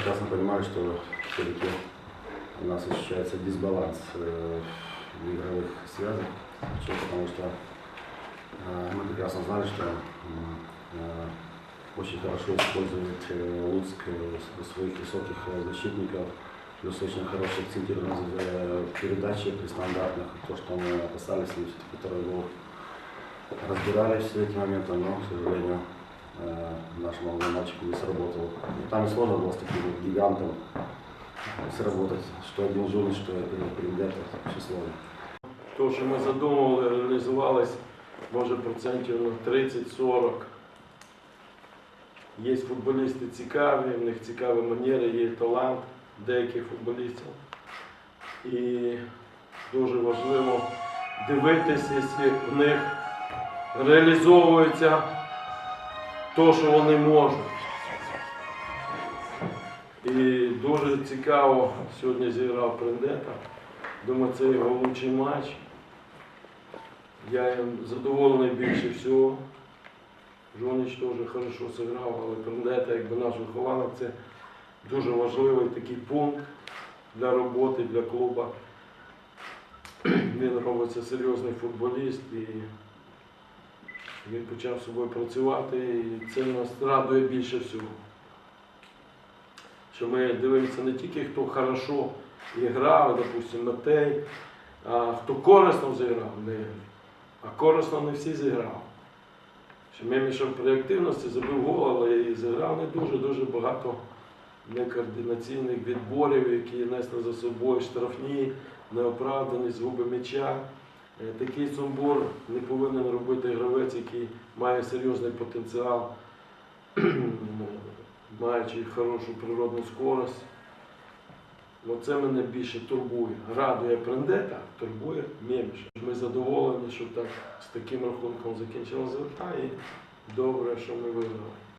прекрасно понимали, что все-таки у нас ощущается дисбаланс э, в игровых связях. Почему? Потому что э, мы прекрасно знали, что э, очень хорошо использует Луцк своих высоких защитников, плюс очень акцентированные э, передачи при стандартных, то, что мы опасались, и все-таки второй гол разбирались с этим моментом, но, к сожалению, нашему молодому мальчику не сработало. И там и сложно было с таким вот гигантом сработать, что один Жулин, что Передер, очень сложно. То, що ми задумували, реалізувалось може процентів на 30-40. Є футболісти цікаві, в них цікаві манери, є талант деяких футболістів. І дуже важливо дивитися, якщо в них реалізовується те, що вони можуть. І дуже цікаво сьогодні зіграв Прендета. Думаю, це його лучший матч. Я їм задоволений більше всього. Жонич теж хорошо зіграв, але Прендета, якби наш вихованок, це дуже важливий такий пункт для роботи, для клубу. Він робиться серйозний футболіст і він почав з собою працювати, і це нас радує більше всього. Що ми дивимося не тільки хто хорошо грав, допустимо, Матей, а хто корисно зіграв, не, а корисно не всі зіграв. Що Мемішев при активності забив гол, але і зіграв не дуже-дуже багато некоординаційних відборів, які несли за собою штрафні, неоправдані згуби м'яча. Е, Такий сумбур не повинен робити гравець, який має серйозний потенціал, маючи хорошу природну скорость. Оце мене більше турбує. Радує Прендета, турбує Мєміш. Ми задоволені, що так з таким рахунком закінчилася гра і добре, що ми виграли.